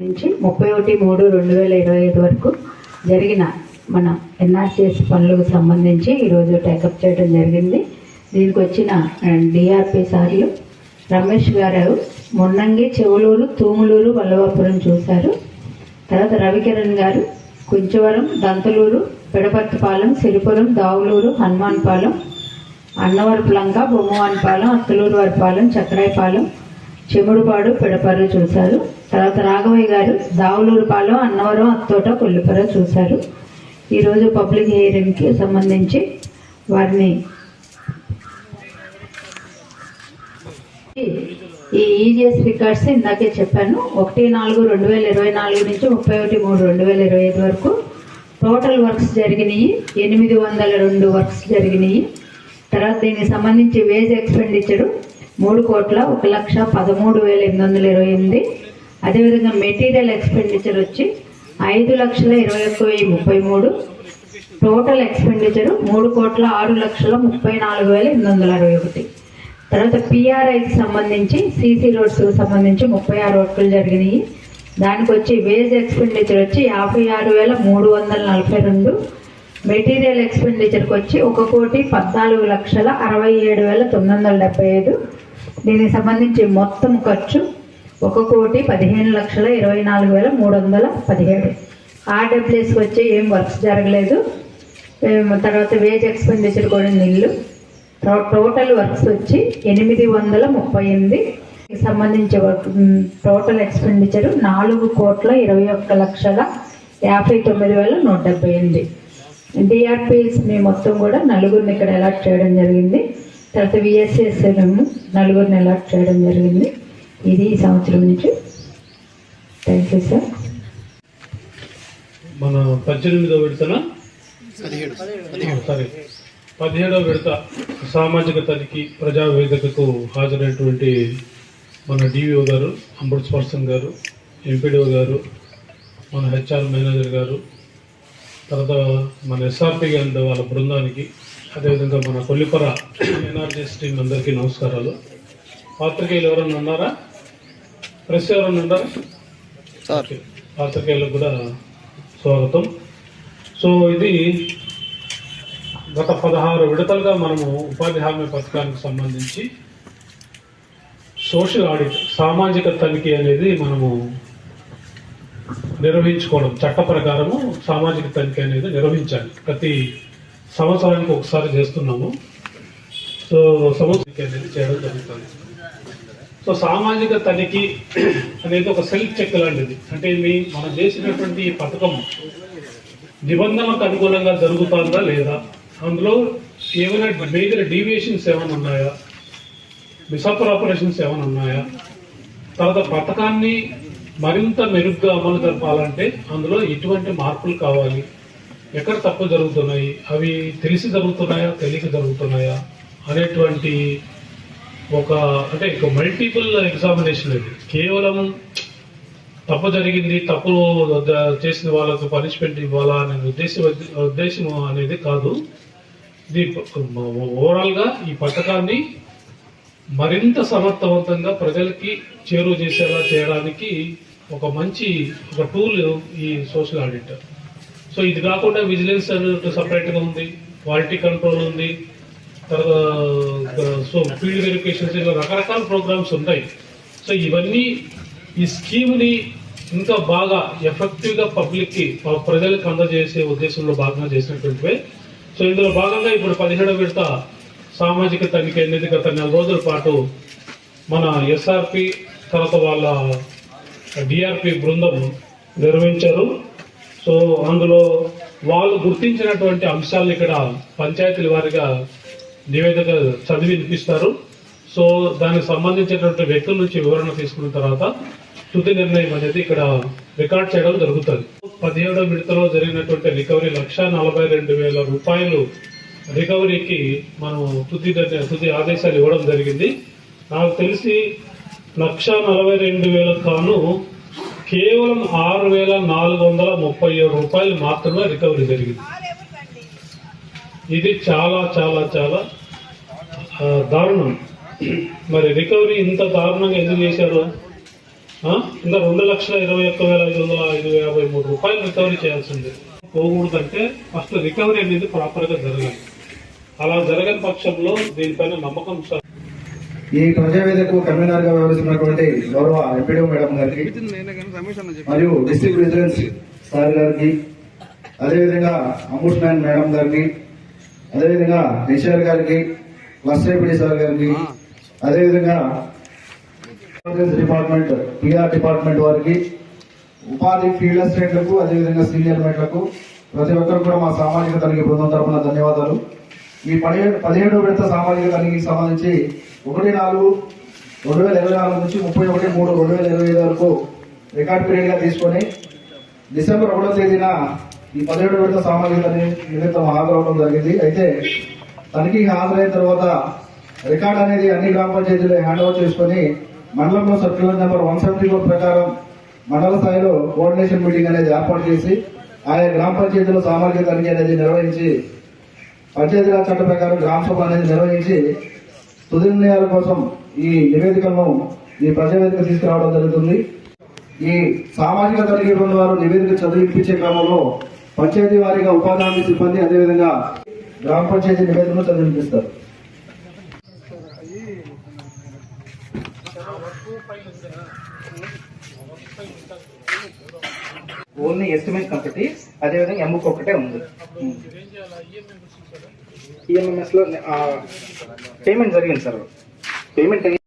నుంచి ముప్పై ఒకటి మూడు రెండు వేల ఇరవై ఐదు వరకు జరిగిన మన ఎన్ఆర్సిఎస్ పనులకు సంబంధించి ఈరోజు టేకప్ చేయడం జరిగింది. దీనికి వచ్చిన డిఆర్పి సార్లు రమేష్ గారు మొన్నంగి చెవులూరు తూములూరు వల్లవాపురం చూశారు. తర్వాత రవికిరణ్ గారు కుంచవరం దంతలూరు పిడపర్తిపాలెం సిరిపురం దావులూరు హనుమాన్పాలెం అన్నవరపులంక బొమ్మవానిపాలెం అత్తలూరు వరపాలెం చక్రాయపాలెం చెముడుపాడు పిడపర్రు చూశారు. తర్వాత రాఘవయ్య గారు దావులూరుపాలెం అన్నవరం అత్తోట కొల్లిపర చూశారు. ఈరోజు పబ్లిక్ హియరింగ్కి సంబంధించి వారిని ఈ ఈజీఎస్ రికార్డ్స్ ఇందాకే చెప్పాను. ఒకటి నాలుగు రెండు వేల ఇరవై నాలుగు నుంచి ముప్పై ఒకటి మూడు రెండు వేల ఇరవై ఐదు వరకు టోటల్ వర్క్స్ జరిగినాయి. ఎనిమిది వందల రెండు వర్క్స్ జరిగినాయి. తర్వాత దీనికి సంబంధించి వేజ్ ఎక్స్పెండిచరు. మూడు కోట్ల ఒక లక్ష పదమూడు వేల ఎనిమిది వందల ఇరవై ఎనిమిది. అదేవిధంగా మెటీరియల్ ఎక్స్పెండిచర్ వచ్చి ఐదు లక్షల ఇరవై ఒక్క వెయ్యి ముప్పై మూడు. టోటల్ ఎక్స్పెండిచర్ మూడు కోట్ల ఆరు లక్షల ముప్పై నాలుగు వేల ఎనిమిది వందల అరవై ఒకటి. తర్వాత పిఆర్ఐకి సంబంధించి సీసీ రోడ్స్ సంబంధించి ముప్పై ఆరు వర్కులు జరిగినాయి. దానికి వచ్చి వేజ్ ఎక్స్పెండిచర్ వచ్చి యాభై ఆరు వేల మూడు వందల నలభై రెండు. మెటీరియల్ ఎక్స్పెండిచర్కి వచ్చి ఒక కోటి పద్నాలుగు లక్షల అరవై ఏడు వేల తొమ్మిది వందల డెబ్బై ఐదు. దీనికి సంబంధించి మొత్తం ఖర్చు ఒక కోటి పదిహేను లక్షల ఇరవై నాలుగు వేల మూడు వందల పదిహేడు. ఆర్డబ్ల్యూఎస్కి వచ్చి ఏం వర్క్స్ జరగలేదు. తర్వాత వేజ్ ఎక్స్పెండిచర్ కూడా నిల్లు. టో- టోటల్ వర్క్స్ వచ్చి ఎనిమిది వందల ముప్పై ఎనిమిది. సంబంధించి వర్క్ టోటల్ ఎక్స్పెండిచర్ నాలుగు కోట్ల ఇరవై ఒక్క లక్షల యాభై తొమ్మిది వేల నూట డెబ్బై ఎనిమిది. డిఆర్పిఎస్ మీ మొత్తం కూడా నలుగురిని ఇక్కడ అలాట్ చేయడం జరిగింది. తర్వాత విఎస్ఎస్ నలుగురిని అలాట్ చేయడం జరిగింది. ఇది ఈ సంవత్సరం నుంచి. థ్యాంక్ యూ సార్ మన పద్దెనిమిదో విడతన? సరే. పదిహేడవ విడత సామాజిక తనిఖీ ప్రజా వేదికకు హాజరైనటువంటి మన డివిఓ గారు అంబుడ్స్ పర్సన్ గారు ఎంపీడీఓ గారు మన హెచ్ఆర్ మేనేజర్ గారు తర్వాత మన ఎస్ఆర్పి అండ్ వాళ్ళ బృందానికి అదేవిధంగా మన కొల్లిపర ఎన్ఆర్జీఎస్ టీం అందరికీ నమస్కారాలు. పాత్రికేయులు ఎవరైనా ఉన్నారా? ప్రెస్ ఎవరైనా ఉన్నారా. పాత్రికేయులకు కూడా స్వాగతం. సో ఇది గత పదహారు విడతలుగా మనము ఉపాధి హామీ పథకానికి సంబంధించి సోషల్ ఆడిట్ సామాజిక తనిఖీ అనేది మనము నిర్వహించుకోవడం చట్ట ప్రకారము సామాజిక తనిఖీ అనేది నిర్వహించాలి. ప్రతి సంవత్సరానికి ఒకసారి చేస్తున్నాము. సో సంవత్సరానికి అనేది చేయడం జరుగుతుంది. సో సామాజిక తనిఖీ అనేది ఒక సెల్ఫ్ చెక్ లాంటిది. అంటే మీ మనం చేసినటువంటి ఈ పథకం నిబంధనలకు అనుగుణంగా జరుగుతుందా లేదా? అందులో ఏమైనా మేజర్ డీవియేషన్స్ ఏమైనా ఉన్నాయా? మిస్అప్రాపరేషన్స్ ఏమైనా ఉన్నాయా? తర్వాత పథకాన్ని మరింత మెరుగ్గా అమలు జరపాలంటే అందులో ఎటువంటి మార్పులు కావాలి? ఎక్కడ తప్పు జరుగుతున్నాయి? అవి తెలిసి జరుగుతున్నాయా? తెలియక జరుగుతున్నాయా? అనేటువంటి ఒక అంటే ఒక మల్టిపుల్ ఎగ్జామినేషన్ ఇది. కేవలం తప్పు జరిగింది తప్పు చేసిన వాళ్ళకు పనిష్మెంట్ ఇవ్వాలా అనే ఉద్దేశం ఉద్దేశం అనేది కాదు. ఇది ఓవరాల్గా ఈ పథకాన్ని మరింత సమర్థవంతంగా ప్రజలకి చేరువ చేసేలా చేయడానికి ఒక మంచి ఒక టూల్ ఈ సోషల్ ఆడిట్ సో ఇది కాకుండా విజిలెన్స్ అనేది సపరేట్గా ఉంది క్వాలిటీ కంట్రోల్ ఉంది తర్వాత సో ఫీల్డ్ వెరిఫికేషన్స్ ఇలా రకరకాల ప్రోగ్రామ్స్ ఉంటాయి. సో ఇవన్నీ ఈ స్కీమ్ని ఇంకా బాగా ఎఫెక్టివ్గా పబ్లిక్కి ప్రజలకు అందజేసే ఉద్దేశంలో భాగంగా చేసినటువంటివే. సో ఇందులో భాగంగా ఇప్పుడు పదిహేడవ విడత సామాజిక తనిఖీ అనేది గత నెల రోజుల పాటు మన ఎస్ఆర్పి తర్వాత వాళ్ళ డిఆర్పి బృందం నిర్వహించారు. సో అందులో వాళ్ళు గుర్తించినటువంటి అంశాలను ఇక్కడ పంచాయతీల వారిగా నివేదిక చదివి వినిపిస్తారు. సో దానికి సంబంధించినటువంటి వ్యక్తుల నుంచి వివరణ తీసుకున్న తర్వాత తుది నిర్ణయం అనేది ఇక్కడ రికార్డ్ చేయడం జరుగుతుంది. పదిహేడో విడతలో జరిగినటువంటి రికవరీ లక్ష నలభై రెండు వేల రూపాయలు రికవరీకి మనం తుది తుది ఆదేశాలు ఇవ్వడం జరిగింది. నాకు తెలిసి లక్ష నలభై రెండు వేల కాను కేవలం ఆరు వేల నాలుగు వందల ముప్పై ఏడు రూపాయలు మాత్రమే రికవరీ జరిగింది. ఇది చాలా చాలా చాలా దారుణం. మరి రికవరీ ఇంత దారుణంగా ఎందుకు చేశారు? ఇంత రెండు లక్షల ఇరవై ఒక్క వేల ఐదు వందల ఐదు యాభై మూడు రూపాయలు రికవరీ చేయాల్సింది పోకూడదంటే ఫస్ట్ రికవరీ అనేది ప్రాపర్గా జరగాలి. అలా జరగని పక్షంలో దీనిపైన నమ్మకం ఈ ప్రజావేదకు కన్వీనర్గా వ్యవహరిస్తున్నటువంటి గౌరవ ఎంపీడీ మేడం గారికి మరియు డిస్ట్రిక్ట్ విజిలెన్స్ సార్ గారికి అదేవిధంగా అంబుడ్స్మ్యాన్ మేడం గారికి అదేవిధంగా నిషార్ గారికి లస్సేపిడి సార్ గారికి అదేవిధంగా డిపార్ట్మెంట్ పిఆర్ డిపార్ట్మెంట్ వారికి ఉపాధి ఫీల్డ్ అసిస్టెంట్లకు అదేవిధంగా సీనియర్ మేట్లకు ప్రతి ఒక్కరు కూడా మా సామాజిక తనిఖీ బృందం తరపున ధన్యవాదాలు. ఈ పదిహేడు పదిహేడు విడత సామాజిక తనిఖీకి సంబంధించి ఒకటి నాలుగు రెండు వేల ఇరవై నాలుగు నుంచి ముప్పై ఒకటి మూడు రెండు వేల ఇరవై ఐదు వరకు రికార్డ్ పీరియడ్గా తీసుకొని డిసెంబర్ ఒకటో తేదీన ఈ పదిహేడు విడత సామాజిక తనిఖీ నిమిత్తం హాజరవడం జరిగింది. అయితే తనిఖీకి హాజరైన తర్వాత రికార్డ్ అనేది అన్ని గ్రామ పంచాయతీలు హ్యాండ్ ఓవర్ చేసుకొని మండలంలో circular number one seventy four ప్రకారం మండల స్థాయిలో కోఆర్డినేషన్ మీటింగ్ అనేది ఏర్పాటు చేసి ఆయా గ్రామ పంచాయతీలో సామాజిక తనిఖీ అనేది నిర్వహించి పంచాయతీరాజ్ చట్ట ప్రకారం గ్రామ సభ అనేది నిర్వహించి తుది నిర్ణయాల కోసం ఈ నివేదికలను ఈ ప్రజావేదిక తీసుకురావడం జరుగుతుంది. ఈ సామాజిక బృందం వారు నివేదిక చదివించే క్రమంలో పంచాయతీ వారీగా ఉపాధి సిబ్బంది అదేవిధంగా గ్రామ పంచాయతీ నివేదికను చదివిపిస్తారు ఓన్లీ ఎస్టిమేట్ కంపెనీ అదేవిధంగా ఎమ్ముకు ఒకటే ఉంది. ఈఎంఎంఎస్లో పేమెంట్ జరిగింది సార్. పేమెంట్